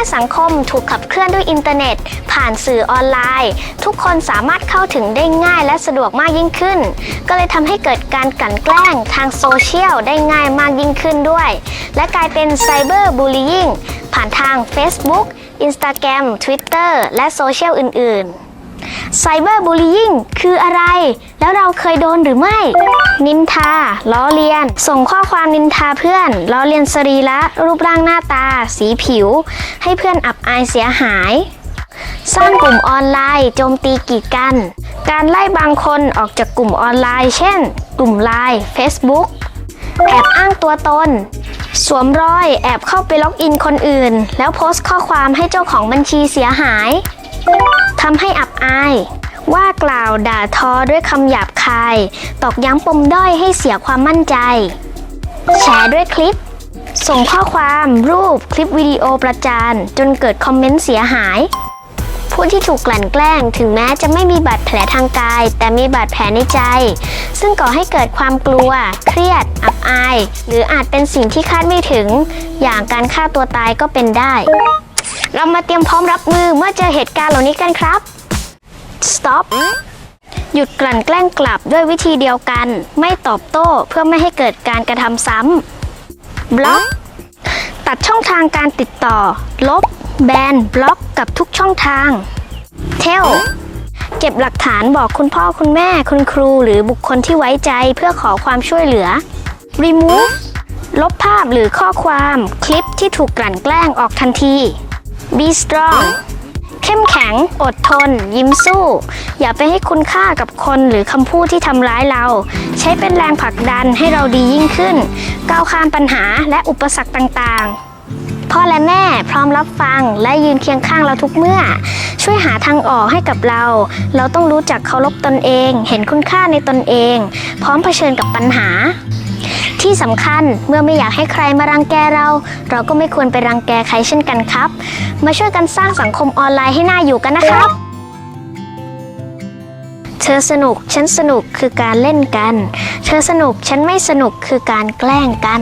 มื่อสังคมถูกขับเคลื่อนด้วยอินเทอร์เน็ต ผ่านสื่อออนไลน์ ทุกคนสามารถเข้าถึงได้ง่ายและสะดวกมากยิ่งขึ้น ก็เลยทำให้เกิดการกลั่นแกล้งทางโซเชียลได้ง่ายมากยิ่งขึ้นด้วย และกลายเป็นไซเบอร์บูลิ่งผ่านทาง Facebook Instagram Twitter และโซเชียลอื่น ๆ ไซเบอร์บูล y ิ n งคืออะไร แล้วเราเคยโดนหรือไม่ นินทา ล้อเลียน ส่งข้อความนินทาเพื่อน ล้อเลียนสรีระ รูปร่างหน้าตา สีผิว ให้เพื่อนอับอายเสียหาย สร้างกลุ่มออนไลน์ โจมตีกีดกัน การไล่บางคนออกจากกลุ่มออนไลน์ เช่น กลุ่มไลน์ Facebook แอบอ้างตัวตน สวมรอยแอบเข้าไปล็อกอินคนอื่น แล้วโพสต์ข้อความให้เจ้าของบัญชีเสียหาย ทำให้อับอาย ว่ากล่าวด่าทอด้วยคำหยาบคาย ตอกย้ำปมด้อยให้เสียความมั่นใจ แชร์ด้วยคลิป ส่งข้อความรูปคลิปวิดีโอประจาน จนเกิดคอมเมนต์เสียหาย ผู้ที่ถูกกลั่นแกล้งถึงแม้จะไม่มีบาดแผลทางกาย แต่มีบาดแผลในใจ ซึ่งก่อให้เกิดความกลัว เครียด อับอาย หรืออาจเป็นสิ่งที่คาดไม่ถึง อย่างการฆ่าตัวตายก็เป็นได้ เรามาเตรียมพร้อมรับมือเมื่อเจอเหตุการณ์เหล่านี้กันครับ stop หยุดกลั่นแกล้งกลับด้วยวิธีเดียวกัน ไม่ตอบโต้เพื่อไม่ให้เกิดการกระทำซ้ำบล็อก ตัดช่องทางการติดต่อ ลบ แบน บล็อกกับทุกช่องทาง เทลเก็บหลักฐานบอกคุณพ่อคุณแม่คุณครูหรือบุคคลที่ไว้ใจเพื่อขอความช่วยเหลือ remove ลบภาพหรือข้อความคลิปที่ถูกกลั่นแกล้งออกทันที be strong เข้มแข็ง อดทน ยิ้มสู้ อย่าไปให้คุณค่ากับคนหรือคำพูดที่ทำร้ายเรา ใช้เป็นแรงผลักดันให้เราดียิ่งขึ้น ก้าวข้ามปัญหาและอุปสรรคต่างๆพ่อและแม่พร้อมรับฟังและยืนเคียงข้างเราทุกเมื่อ ช่วยหาทางออกให้กับเรา เราต้องรู้จักเคารพตนเอง เห็นคุณค่าในตนเอง พร้อมเผชิญกับปัญหา ที่สำคัญเมื่อไม่อยากให้ใครมารังแกเรา เราก็ไม่ควรไปรังแกใครเช่นกันครับ มาช่วยกันสร้างสังคมออนไลน์ให้น่าอยู่กันนะครับ เธอสนุกฉันสนุกคือการเล่นกัน เธอสนุกฉันไม่สนุกคือการแกล้งกัน